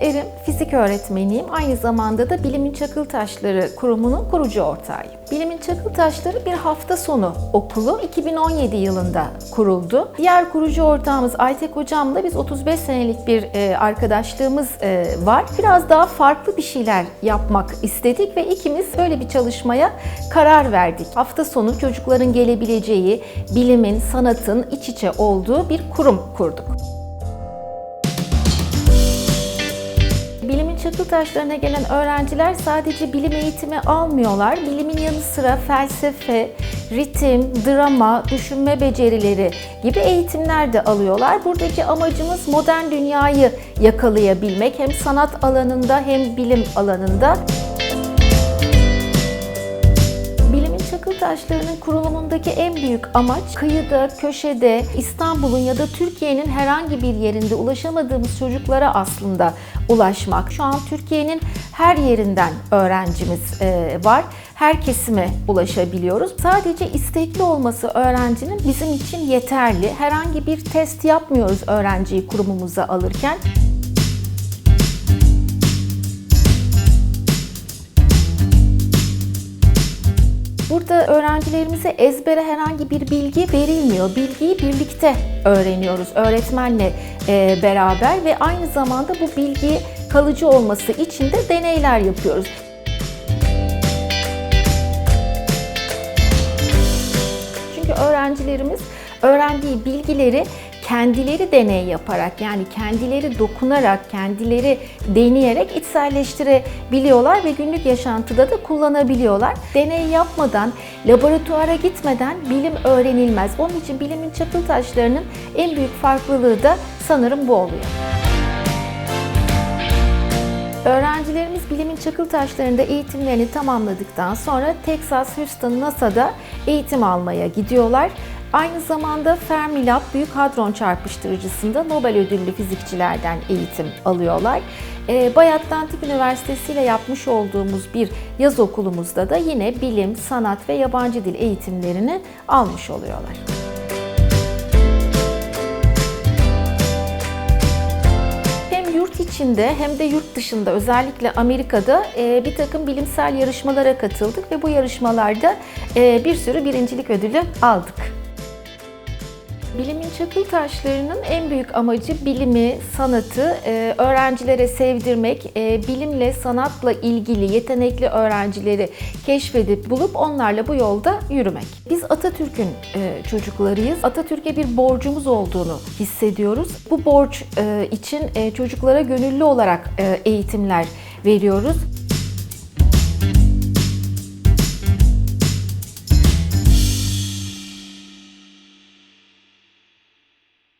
Erim, fizik öğretmeniyim. Aynı zamanda da Bilimin Çakıl Taşları Kurumu'nun kurucu ortağıyım. Bilimin Çakıl Taşları bir hafta sonu okulu 2017 yılında kuruldu. Diğer kurucu ortağımız Aytek Hocam'la biz 35 senelik bir e, arkadaşlığımız e, var. Biraz daha farklı bir şeyler yapmak istedik ve ikimiz böyle bir çalışmaya karar verdik. Hafta sonu çocukların gelebileceği, bilimin, sanatın iç içe olduğu bir kurum kurduk. Bilimin çakıl taşlarına gelen öğrenciler sadece bilim eğitimi almıyorlar. Bilimin yanı sıra felsefe, ritim, drama, düşünme becerileri gibi eğitimler de alıyorlar. Buradaki amacımız modern dünyayı yakalayabilmek hem sanat alanında hem bilim alanında. Taşlarının kurulumundaki en büyük amaç kıyıda, köşede, İstanbul'un ya da Türkiye'nin herhangi bir yerinde ulaşamadığımız çocuklara aslında ulaşmak. Şu an Türkiye'nin her yerinden öğrencimiz e, var. Her kesime ulaşabiliyoruz. Sadece istekli olması öğrencinin bizim için yeterli. Herhangi bir test yapmıyoruz öğrenciyi kurumumuza alırken. Burada öğrencilerimize ezbere herhangi bir bilgi verilmiyor. Bilgiyi birlikte öğreniyoruz öğretmenle e, beraber ve aynı zamanda bu bilgi kalıcı olması için de deneyler yapıyoruz. Çünkü öğrencilerimiz öğrendiği bilgileri kendileri deney yaparak yani kendileri dokunarak, kendileri deneyerek içselleştirebiliyorlar ve günlük yaşantıda da kullanabiliyorlar. Deney yapmadan, laboratuvara gitmeden bilim öğrenilmez. Onun için bilimin çakıl taşlarının en büyük farklılığı da sanırım bu oluyor. Öğrencilerimiz bilimin çakıl taşlarında eğitimlerini tamamladıktan sonra Texas Houston NASA'da eğitim almaya gidiyorlar. Aynı zamanda Fermilab Büyük Hadron Çarpıştırıcısında Nobel ödüllü fizikçilerden eğitim alıyorlar. Ee, Bay Atlantik Üniversitesi ile yapmış olduğumuz bir yaz okulumuzda da yine bilim, sanat ve yabancı dil eğitimlerini almış oluyorlar. Yurt içinde hem de yurt dışında özellikle Amerika'da e, bir takım bilimsel yarışmalara katıldık ve bu yarışmalarda e, bir sürü birincilik ödülü aldık. Bilimin çakıl taşlarının en büyük amacı bilimi, sanatı e, öğrencilere sevdirmek, e, bilimle, sanatla ilgili yetenekli öğrencileri keşfedip bulup onlarla bu yolda yürümek. Biz Atatürk'ün e, çocuklarıyız. Atatürk'e bir borcumuz olduğunu hissediyoruz. Bu borç için çocuklara gönüllü olarak eğitimler veriyoruz.